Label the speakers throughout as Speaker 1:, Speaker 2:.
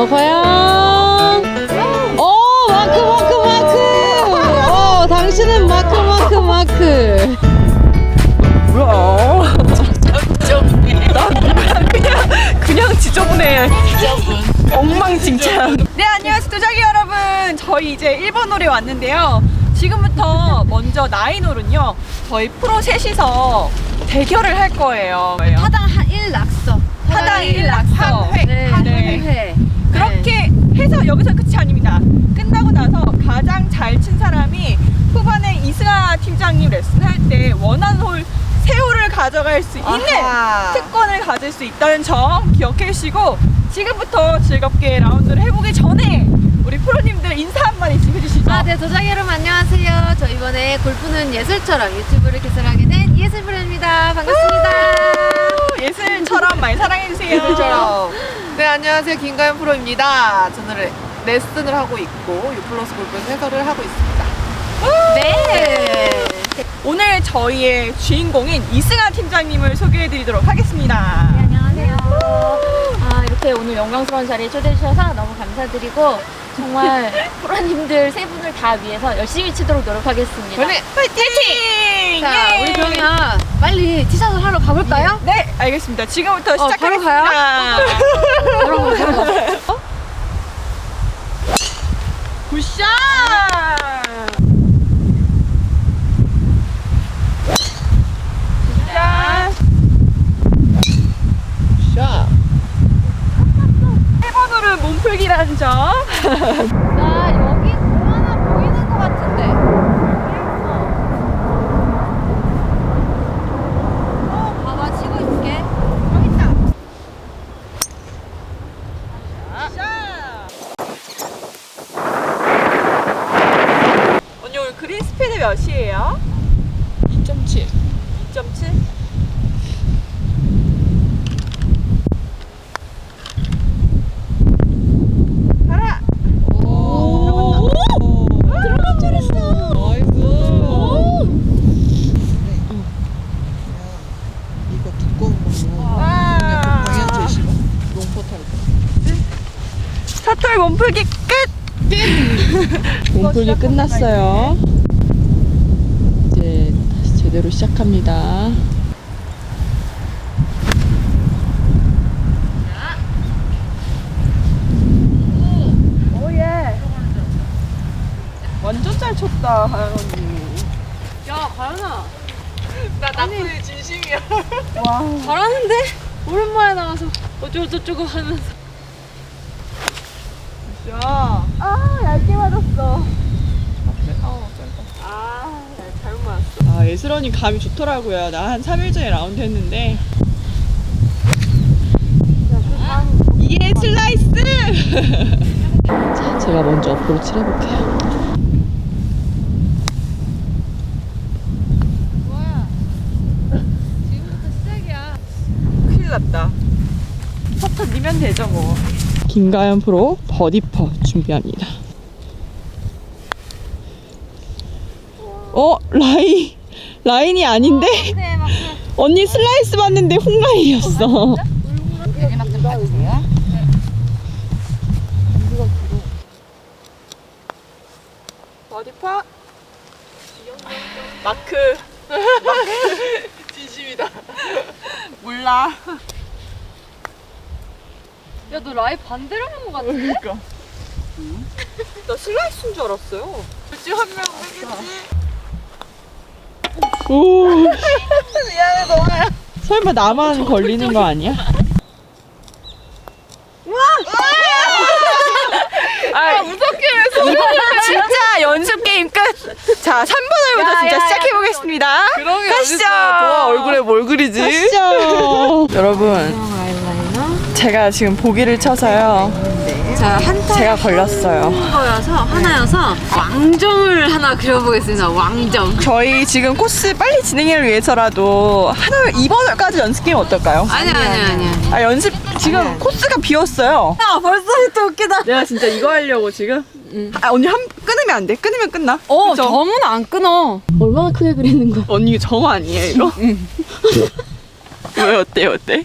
Speaker 1: 어, 과연? 오, 마크, 마크, 마크! 어, 당신은 마크, 마크, 마크.
Speaker 2: 뭐야? 나 그냥 그냥 지저분해. 엉망진창. 네 안녕하세요 도자기 여러분. 저희 이제 일본홀에 왔는데요. 지금부터 먼저 나인홀은요. 저희 프로 셋이서 대결을 할 거예요.
Speaker 3: 타당 한 1낙서.
Speaker 2: 타당 일 낙서.
Speaker 3: 한 회.
Speaker 2: 네.
Speaker 3: 한
Speaker 2: 네.
Speaker 3: 회.
Speaker 2: 해서 여기서 끝이 아닙니다. 끝나고 나서 가장 잘 친 사람이 후반에 이승아 팀장님 레슨할 때 원하는 홀 세홀을 가져갈 수 있는
Speaker 3: 아하.
Speaker 2: 특권을 가질 수 있다는 점 기억해 주시고 지금부터 즐겁게 라운드를 해보기 전에 우리 프로님들 인사 한 마디씩 해주시죠.
Speaker 3: 아, 네, 도자기 여러분 안녕하세요. 저 이번에 골프는 예술처럼 유튜브를 개설하게 된 이예슬 프로입니다. 반갑습니다.
Speaker 2: 예술처럼 많이 사랑해주세요.
Speaker 4: 예술처럼. 네, 안녕하세요. 김가연 프로입니다. 저는 레, 레슨을 하고 있고, 유플러스 골프에서 해설을 하고 있습니다.
Speaker 3: 네.
Speaker 2: 오늘 저희의 주인공인 이승아 팀장님을 소개해드리도록 하겠습니다.
Speaker 5: 안녕하세요. 아, 이렇게 오늘 영광스러운 자리에 초대해 주셔서 너무 감사드리고 정말 프로님들 세 분을 다 위해서 열심히 치도록 노력하겠습니다.
Speaker 4: 저는
Speaker 2: 파이팅!
Speaker 3: 자,
Speaker 2: 예!
Speaker 3: 우리 그러면 빨리 티샷을 하러 가볼까요?
Speaker 2: 네, 알겠습니다. 지금부터
Speaker 3: 어, 바로
Speaker 2: 시작하겠습니다.
Speaker 3: 여러분, 여러분.
Speaker 2: 굿샷! 굿샷!
Speaker 4: 샷.
Speaker 2: 1번으로 몸풀기라는 점.
Speaker 3: 나 여기 뭐 하나 보이는 것 같은데. 어, 봐봐, 치고 있을게.
Speaker 2: 여기 있다. 굿샷! 언니 오늘 그린 스피드 몇이에요?
Speaker 4: 2.7.
Speaker 2: 2.7? 가라!
Speaker 4: 오. 들어간 줄 알았어. 나이스. 이거 두꺼운 걸로.
Speaker 2: 와.
Speaker 4: 방향 제시로. 롱포 탈
Speaker 2: 사털 몸풀기 끝!
Speaker 1: 몸풀기 끝났어요. 이제 다시 제대로 시작합니다.
Speaker 2: 오예! 완전 잘 쳤다, 하연 언니.
Speaker 3: 야, 가연아.
Speaker 4: 나 낙서의 진심이야.
Speaker 3: 잘하는데? 오랜만에 나와서 어쩌고저쩌고 하면서.
Speaker 2: 야, 아, 얇게 맞았어. 아, 잘못 맞았어. 아, 예슬언니 감이 좋더라고요. 나 한 3일 전에 라운드 했는데. 이게 슬라이스!
Speaker 1: 자, 제가 먼저 어프로치를 해볼게요.
Speaker 3: 뭐야? 지금부터 시작이야.
Speaker 2: 큰일 났다. 퍼터 니면 되죠, 뭐.
Speaker 1: 김가연 프로 버디퍼 준비합니다. 어, 라인, 라인이 아닌데?
Speaker 3: 네, 막
Speaker 1: 언니 슬라이스 봤는데 훅라인이었어.
Speaker 2: 버디파? 마크. 마크.
Speaker 4: 진심이다.
Speaker 2: 몰라.
Speaker 3: 야, 너 라이 반대로 하는 것 같은데?
Speaker 2: 그러니까. 나 슬라이스인 줄 알았어요.
Speaker 4: 굳이 한명 빼겠지.
Speaker 1: 오,
Speaker 2: 미안해, 너야.
Speaker 1: 설마 나만 걸리는 거 아니야?
Speaker 2: 아, 무섭게 해서. 진짜 연습 게임 끝. 자, 3번을부터 진짜 시작해 보겠습니다.
Speaker 4: 그런 게
Speaker 2: 가시죠.
Speaker 4: 어딨어. 도화 얼굴에 뭘 그리지?
Speaker 1: 진짜.
Speaker 2: 여러분. 제가 지금 보기를 쳐서요.
Speaker 3: 자, 한
Speaker 2: 제가 걸렸어요.
Speaker 3: 거여서 하나여서 왕점을 하나 그려보겠습니다. 왕점.
Speaker 2: 저희 지금 코스 빨리 진행을 위해서라도 하나 2번까지 연습 게임 어떨까요?
Speaker 3: 아니야, 아니야, 아니야.
Speaker 2: 아 연습 지금 코스가 비었어요.
Speaker 3: 야, 벌써부터 웃기다.
Speaker 2: 내가 진짜 이거 하려고 지금. 아 언니 한 끊으면 안 돼. 끊으면 끝나.
Speaker 3: 어,
Speaker 2: 그쵸?
Speaker 3: 점은 안 끊어.
Speaker 5: 얼마나 크게 그리는 거야?
Speaker 2: 언니 정 아니에요 이거? 왜 어때 어때?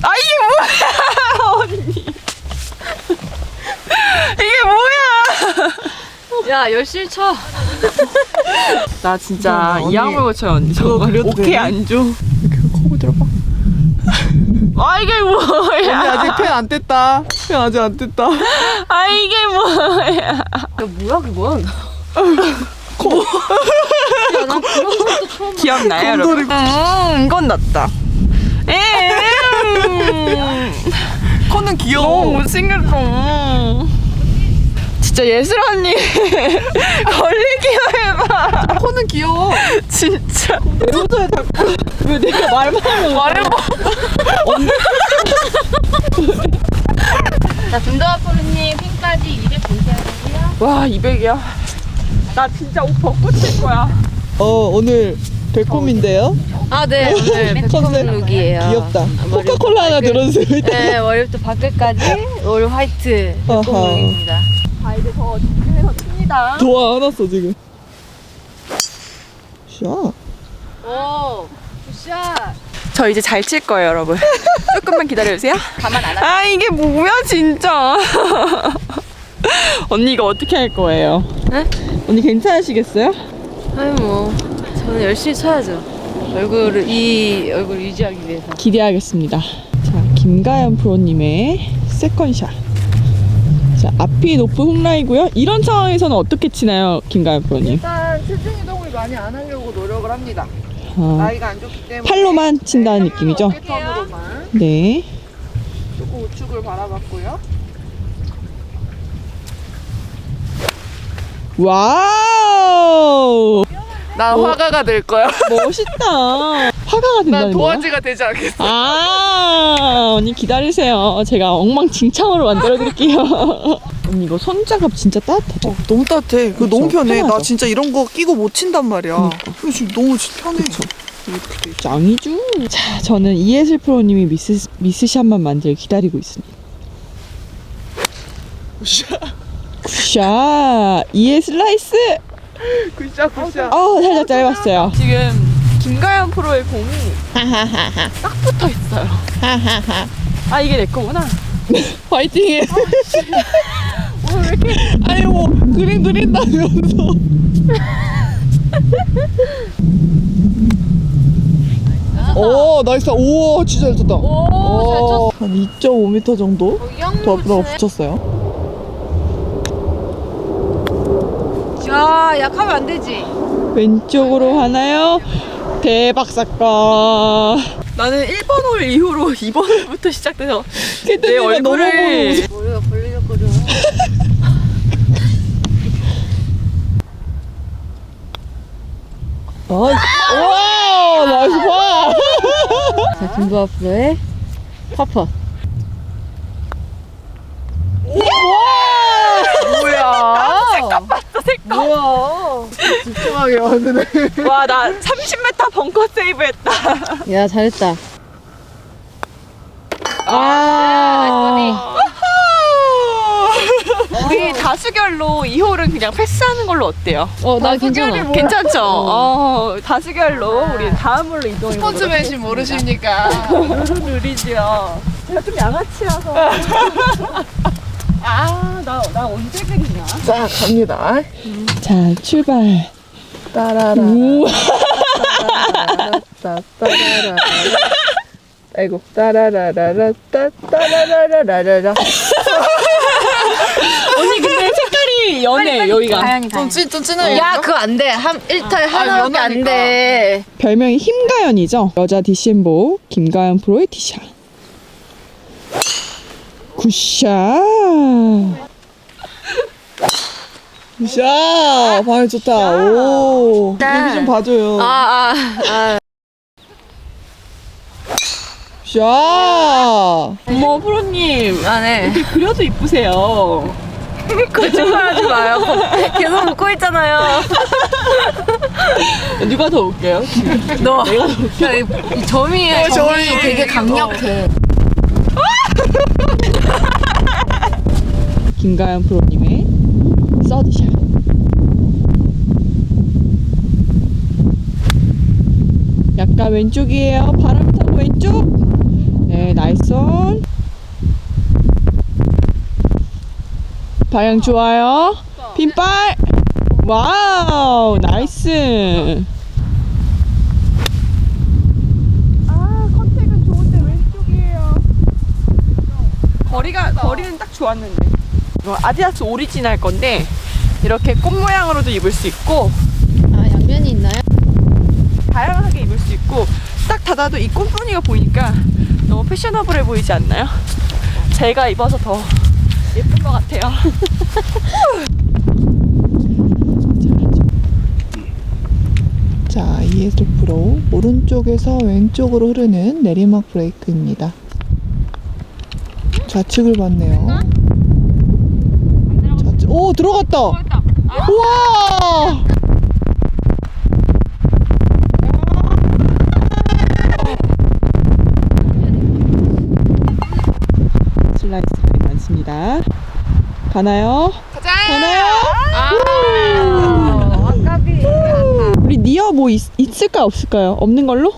Speaker 2: 아 이게 뭐야 언니?
Speaker 3: 야 열심히 쳐.
Speaker 2: 나 진짜
Speaker 4: 언니,
Speaker 2: 이 악물 고쳐요 언니 저거 오케이
Speaker 4: 되네?
Speaker 2: 안 줘.
Speaker 4: 거울 들어봐.
Speaker 2: 아 이게
Speaker 4: 언니
Speaker 2: 뭐야?
Speaker 4: 아직 펜 안 뗐다. 펜 아직 안 뗐다.
Speaker 2: 아 이게 뭐야?
Speaker 3: 야 뭐야 그건? 야난 그런 것도 처음. 봐.
Speaker 2: 기억나요 여러분? 음 이건 낫다. 음.
Speaker 4: 코는
Speaker 2: 너무
Speaker 4: 귀여워.
Speaker 2: 못생겼어. 진짜 예슬 언니 걸리기만 해봐.
Speaker 4: 코는 귀여워.
Speaker 2: 진짜. 소저에 자꾸 왜 내가 말만 말해봐.
Speaker 6: 자, 김도아 프로님 핀까지 200 보셔야 되고요.
Speaker 2: 와 200이야. 나 진짜 옷 벗고 칠 거야.
Speaker 1: 어 오늘 백홈인데요.
Speaker 3: 아 네 오늘 백컴
Speaker 1: 컨셉
Speaker 3: 룩이에요.
Speaker 1: 귀엽다.
Speaker 3: 아,
Speaker 1: 코카콜라 하나 들어주세요.
Speaker 3: 네 머리부터 발끝까지 올 화이트 백컴
Speaker 1: 아하.
Speaker 3: 룩입니다.
Speaker 7: 자 이제 더 집중해서 칩니다.
Speaker 1: 도와 안 왔어 지금. 샤.
Speaker 3: 오 굿샷.
Speaker 2: 저 이제 잘 칠 거예요, 여러분. 조금만 기다려주세요.
Speaker 6: 가만 안
Speaker 2: 아, 이게 뭐야, 진짜. 언니 이거 어떻게 할 거예요?
Speaker 3: 네?
Speaker 2: 언니 괜찮으시겠어요?
Speaker 3: 아니 뭐 저는 열심히 쳐야죠. 얼굴을 이 얼굴 유지하기 위해서.
Speaker 2: 기대하겠습니다. 자, 김가연 프로님의 세컨샷. 자, 앞이 높은 훅라이고요. 이런 상황에서는 어떻게 치나요, 김가연 프로님?
Speaker 4: 일단 체중 이동을 많이 안 하려고 노력을 합니다.
Speaker 2: 아,
Speaker 4: 나이가 안 좋기 때문에.
Speaker 2: 팔로만 친다는 느낌이죠?
Speaker 4: 패턴으로만
Speaker 2: 네.
Speaker 4: 조금 우측을 바라봤고요.
Speaker 2: 와우!
Speaker 4: 난 화가가 될 거야.
Speaker 2: 멋있다. 화가가
Speaker 4: 난
Speaker 2: 된다는 거야?
Speaker 4: 도화지가 되지 않겠어.
Speaker 2: 아, 언니 기다리세요. 제가 엉망진창으로 만들어 드릴게요. 언니 이거 손자갑 진짜 따뜻하죠?
Speaker 4: 너무 따뜻해. 그거 너무
Speaker 2: 그쵸,
Speaker 4: 편해. 나
Speaker 2: 편하죠.
Speaker 4: 진짜 이런 거 끼고 못 친단 말이야.
Speaker 2: 그러니까.
Speaker 4: 그래서 지금 너무 편해. 이렇게 돼 있어.
Speaker 2: 짱이죠. 자, 저는 이예슬 프로님이 미스 미스샷만 만들 기다리고 있습니다. 굿샷. 이예 슬라이스.
Speaker 4: 굿샷 굿샷.
Speaker 2: 어, 살짝 짧았어요. 지금 김가연 프로의 공이 딱 붙어 있어요. 아, 이게 내 거구나.
Speaker 1: 화이팅해. 아니 뭐 그림 그린다면서. 오 나이스. 오 진짜 잘 쳤다.
Speaker 3: 오잘 쳤어.
Speaker 1: 한 2.5m 정도
Speaker 3: 이 정도
Speaker 1: 더 앞으로. 붙였어요.
Speaker 3: 야 약하면 안 되지.
Speaker 2: 왼쪽으로 가나요? 대박 사건. 나는 1번 홀 이후로 2번 홀부터 시작돼서 내
Speaker 1: 너무
Speaker 2: 얼굴을
Speaker 3: 머리가 벌리적거려.
Speaker 1: 나이스. 와 나이스 파.
Speaker 3: 자 김도아 프로의 퍼퍼.
Speaker 4: 뭐야? 뭐야? 집중하게 만드네.
Speaker 2: 와나 30m 벙커 세이브 했다.
Speaker 3: 야 잘했다.
Speaker 2: 아. 우리 다수결로 2홀은 그냥 패스하는 걸로 어때요?
Speaker 3: 어 나 괜찮아.
Speaker 2: 괜찮죠? 어, 다수결로 우리 다음 홀로 이동해
Speaker 4: 스포츠 맨신 모르십니까?
Speaker 2: 느리지요. 제가 좀 양아치라서. 아, 나, 나 언제 그리냐?
Speaker 4: 자 갑니다.
Speaker 2: 자, 출발.
Speaker 4: 따라라.
Speaker 2: 우.
Speaker 4: 따따라라. 아이고 따라라라라 따 따라라라라라.
Speaker 2: 언니, 근데 색깔이 연해, 여기가.
Speaker 6: 가연이 가연.
Speaker 4: 좀찐좀 진하게.
Speaker 3: 야 그거 안 돼. 한 일탈 하나밖에 안. 돼.
Speaker 2: 별명이 힘가연이죠. 여자 DCM보 김가연 프로의 굿샷.
Speaker 1: 샤 방이 좋다. 오 여기 좀 봐줘요.
Speaker 3: 아 아 아.
Speaker 1: 샤.
Speaker 2: 어머, 프로님.
Speaker 3: 아 네.
Speaker 2: 그려도 이쁘세요.
Speaker 3: 거짓말 하지 마요. 계속 웃고 있잖아요.
Speaker 2: 누가 더 웃겨요?
Speaker 3: 너. 야, 이, 이 점이 점이
Speaker 4: 점이.
Speaker 3: 되게 강력해.
Speaker 2: 김가연 프로님의 서드샷. 약간 왼쪽이에요. 바람 타고 왼쪽. 네, 나이스 온. 방향 좋아요. 빈발. 와우, 나이스.
Speaker 7: 아 컨택은 좋은데 왼쪽이에요. 거리가 거리는 딱 좋았는데. 이거 아디다스 오리지널 건데 이렇게 꽃 모양으로도 입을 수 있고
Speaker 3: 아, 양면이 있나요?
Speaker 7: 다양하게 입을 수 있고 딱 닫아도 이 꽃무늬가 보이니까 너무 패셔너블해 보이지 않나요? 제가 입어서 더 예쁜 것 같아요.
Speaker 1: 자, ES 프로 오른쪽에서 왼쪽으로 흐르는 내리막 브레이크입니다. 좌측을 봤네요. 좌측, 오 들어갔다. 우와.
Speaker 2: 슬라이스가 많습니다. 가나요?
Speaker 4: 가자!
Speaker 2: 가나요?
Speaker 3: 아.
Speaker 2: 우리 니어 뭐 있, 있을까 없을까요? 없는 걸로?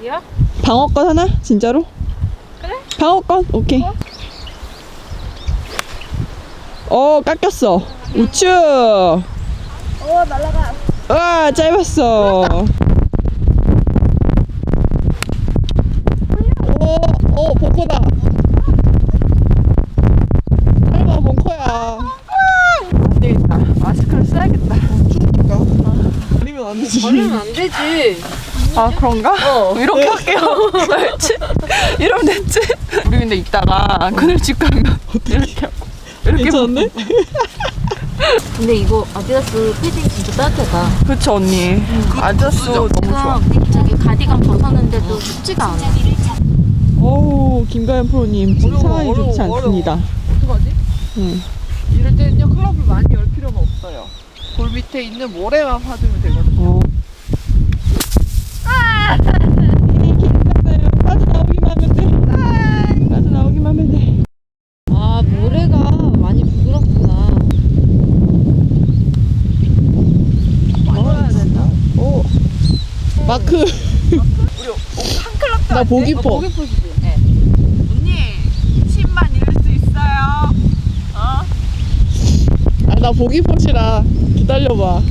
Speaker 6: 니어?
Speaker 2: 방어권 하나? 진짜로? 방어권? 오케이. 어, 깎였어. 우측. 오, 날라가. 와, 짧았어.
Speaker 1: 오, 오 벙커다. 짧아 벙커야.
Speaker 7: 안 되겠다. 마스크를 써야겠다.
Speaker 1: 추우니까. 아니면 안 되지.
Speaker 3: 버리면 안 되지.
Speaker 7: 아 그런가? 이렇게 할게요. 알지? 이러면 됐지? 우리 근데 이따가 그늘집 가면 이렇게 하고 이렇게
Speaker 2: 괜찮네?
Speaker 6: 근데 이거 아디다스 패딩 진짜 따뜻하다.
Speaker 7: 그쵸 언니. 아디다스 너무 좋아.
Speaker 6: 지금 저기 가디건 벗었는데도 춥지가 않아.
Speaker 2: 오, 김가연 프로님. 지금
Speaker 4: 어려워,
Speaker 2: 상황이 좋지
Speaker 4: 어려워,
Speaker 2: 않습니다.
Speaker 4: 어떡하지?
Speaker 2: 응.
Speaker 4: 이럴 때는요 클럽을 많이 열 필요가 없어요. 골 밑에 있는 모래만 파주면 되거든요.
Speaker 2: 어. 괜찮아요. 빠져나오기만 하면 돼. 빠져나오기만 하면 돼.
Speaker 3: 아, 모래가 많이 부드럽구나.
Speaker 1: 오. 마크. 나 보기 퍼.
Speaker 7: 언니 10만 잃을 수 있어요. 어?
Speaker 1: 아, 나 보기 퍼시라. 기다려봐.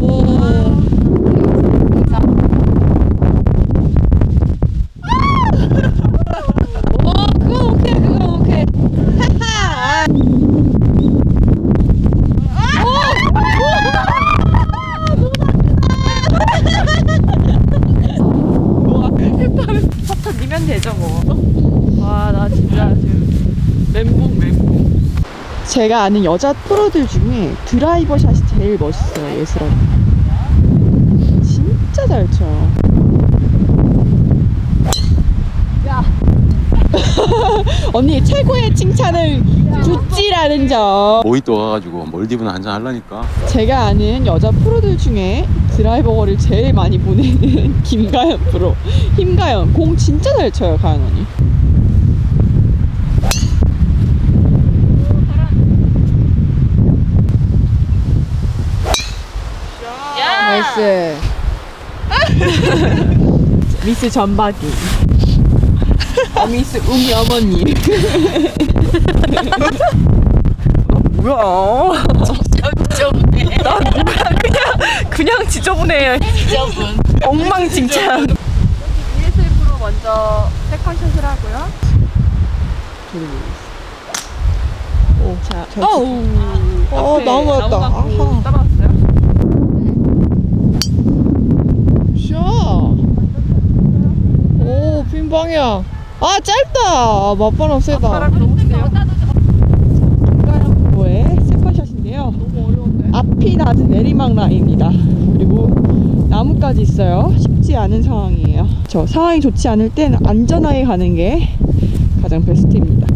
Speaker 1: 오.
Speaker 3: 어, 그거 오케이, 그거 오케이.
Speaker 7: 퍼터 니면 되죠 뭐. 와 나 진짜 지금 멘붕 멘붕.
Speaker 2: 제가 아는 여자 프로들 중에 드라이버 샷이 제일 멋있어요, 예슬언니. 진짜 잘 쳐요. 언니 최고의 칭찬을 줬지라는 점.
Speaker 8: 모히또 가가지고 몰디브나 한잔 하려니까
Speaker 2: 제가 아는 여자 프로들 중에 드라이버 거리를 제일 많이 보내는 김가연 프로. 힘가연. 공 진짜 잘 쳐요, 가연 언니.
Speaker 3: 나이스.
Speaker 2: 미스 전박이. 어, 미스 웅이 어머니.
Speaker 7: 뭐야? 지저분해. 나 뭐야? 그냥 그냥 지저분해. 지저분. 엉망진창. ESF로 먼저 세컨샷을 하고요.
Speaker 2: 자,
Speaker 1: 어우. 어, 맞았다.
Speaker 7: 나무 갖고
Speaker 1: 아하.
Speaker 7: 따라왔어요.
Speaker 1: 샤. 방향. 아, 짧다. 맞바람 세다.
Speaker 7: 바람이 너무 세요.
Speaker 2: 프로의 세컨샷인데요.
Speaker 7: 너무 어려운데.
Speaker 2: 앞이 낮은 내리막 라인입니다. 그리고 나무까지 있어요. 쉽지 않은 상황이에요. 저 상황이 좋지 않을 땐 안전하게 가는 게 가장 베스트입니다.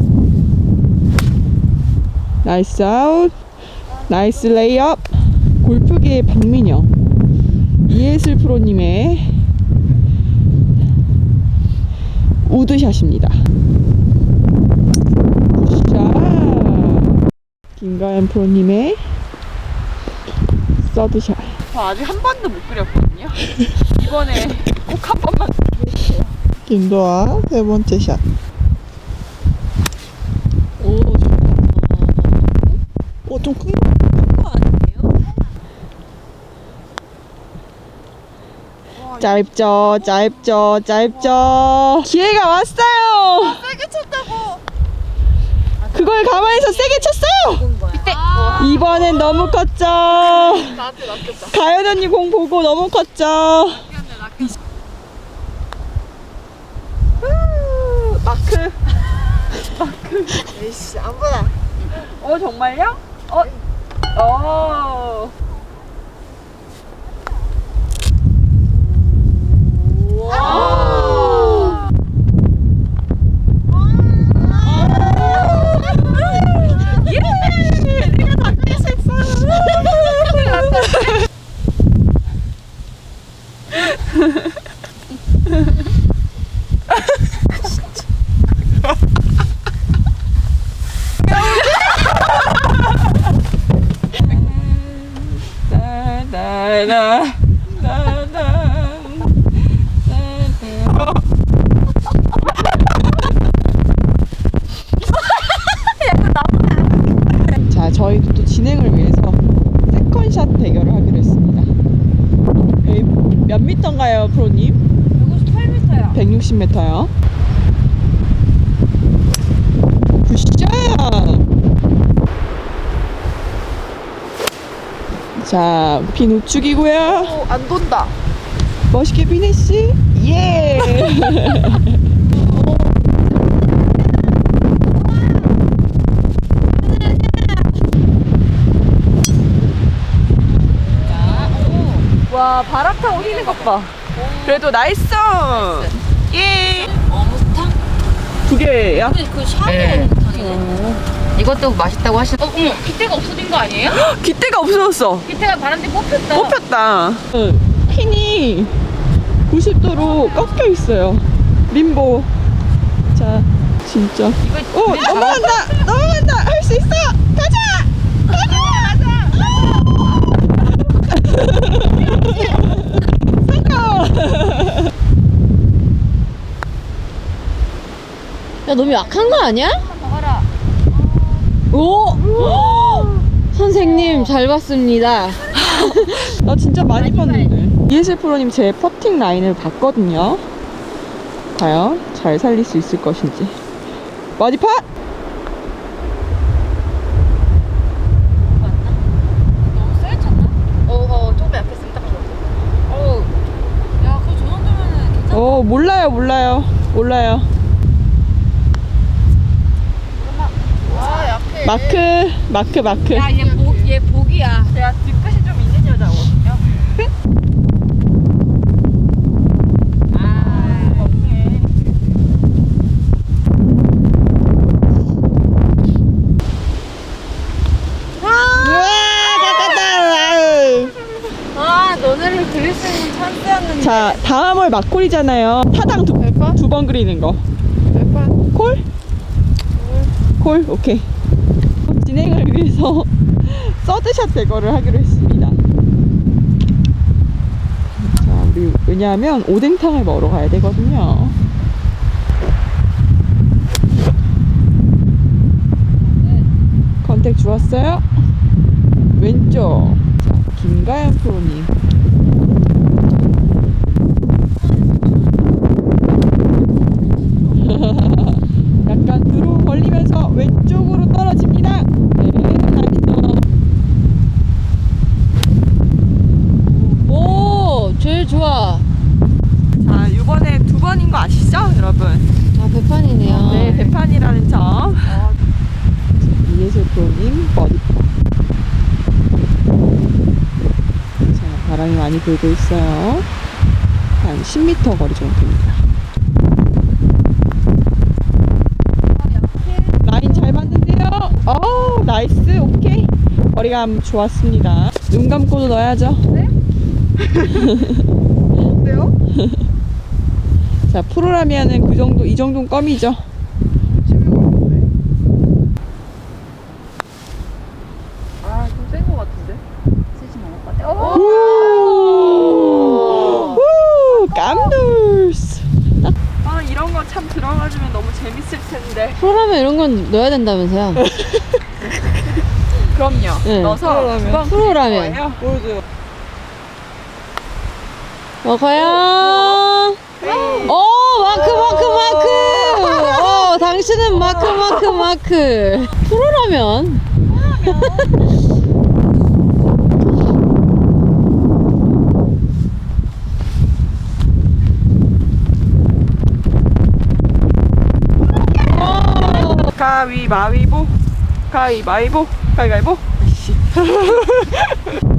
Speaker 2: 나이스 아웃. 나이스 레이업. 골프계의 박민영. 이예슬 프로님의 우드샷입니다. 굿샷. 김가연 프로님의 서드샷.
Speaker 7: 저 아직 한 번도 못 그렸거든요. 이번에 꼭 한 번만.
Speaker 1: 김도아 세 번째 샷.
Speaker 3: 오, 좋다.
Speaker 2: 짧죠, 짧죠, 짧죠. 기회가 왔어요.
Speaker 4: 세게 쳤다고.
Speaker 2: 그걸 가만히서 세게 쳤어요. 이번엔 너무 컸죠.
Speaker 4: 나한테 낚였다.
Speaker 2: 가연 언니 공 보고 너무 컸죠. 후, 마크.
Speaker 4: 에이씨 안 보나.
Speaker 2: 어 정말요? 어. 어. 와. 예! 내가 다 깼어. 나나나 나 나 자, 저희도 또 진행을 위해서 세컨샷 대결을 하기로 했습니다. 여기 몇 미터인가요, 프로님?
Speaker 6: 158m요.
Speaker 2: 160m요. 굿샷! 자, 핀 우측이고요.
Speaker 4: 오, 안 돈다.
Speaker 2: 멋있게 피니시. 예! 와, 바람 타고 휘는 것 봐. 그래도 나이스! 예! 두 개야?
Speaker 6: 그 샤넬 이것도 맛있다고 하시. 어, 어머, 기대가 없어진 거 아니에요?
Speaker 2: 깃대가 없어졌어.
Speaker 6: 기대가 바람대 뽑혔다.
Speaker 2: 뽑혔다. 핀이 90도로 꺾여 있어요. 림보. 자, 진짜. 오, 넘어간다! 넘어간다! 할 수 있어! 가자!
Speaker 3: 야 너무 약한 거 아니야? 오! 선생님 잘 봤습니다.
Speaker 2: 나 진짜 많이 봤는데. ESL 프로님 제 퍼팅 라인을 봤거든요. 과연 잘 살릴 수 있을 것인지. 마디 팟!
Speaker 4: 어, 어. 어,
Speaker 2: 몰라요, 몰라요. 몰라요.
Speaker 4: 아, 약해.
Speaker 2: 마크, 마크, 마크.
Speaker 6: 야, 얘 복, 얘 복이야.
Speaker 7: 제가 뒤끝이 좀 있는 여자거든요. 아, 없네.
Speaker 2: 우와, 가깝다!
Speaker 3: 아 너네를 그릴 수 있는 찬스였는데.
Speaker 2: 자, 다음 월 막골이잖아요. 타당 두, 번 그리는 거.
Speaker 4: 몇 번?
Speaker 2: 콜? 콜? 오케이. 위해서 서드샷 대결을 하기로 했습니다. 자, 우리 왜냐하면 오뎅탕을 먹으러 가야 되거든요. 컨택 주었어요? 왼쪽. 자, 김가연 프로님. 약간 뒤로 벌리면서 왼쪽으로 떨어집니다. 네, 나이스.
Speaker 3: 오 제일 좋아.
Speaker 2: 자, 이번에 두 번인 거 아시죠, 여러분?
Speaker 3: 아 배판이네요.
Speaker 2: 네, 대판이라는 점. 이예슬 프로님 버디. 자, 바람이 많이 불고 있어요. 한 10m 거리 정도 됩니다. 라인 잘 맞는데요? 어, 나이스, 오케이. 거리감 좋았습니다. 눈 감고도 넣어야죠. 네?
Speaker 4: 어때요?
Speaker 2: 자, 프로라면은 그 정도, 이 정도는 껌이죠.
Speaker 4: 아, 좀 센 거 같은데?
Speaker 2: 우! 우! 깜돌스!
Speaker 7: 아, 이런 거 참 들어가주면 너무 재밌을 텐데.
Speaker 3: 프로라면 넣어야 된다면서요.
Speaker 7: 그럼요.
Speaker 3: 네.
Speaker 7: 넣어서 두번
Speaker 3: 프로라면.
Speaker 7: 거예요.
Speaker 2: 보여줘요.
Speaker 3: 먹어요. 오, 마크, 마크, 마크. 어, 당신은 마크, 마크, 마크. 프로라면.
Speaker 2: 가위바위보 가위바위보 가위바위보 아이씨.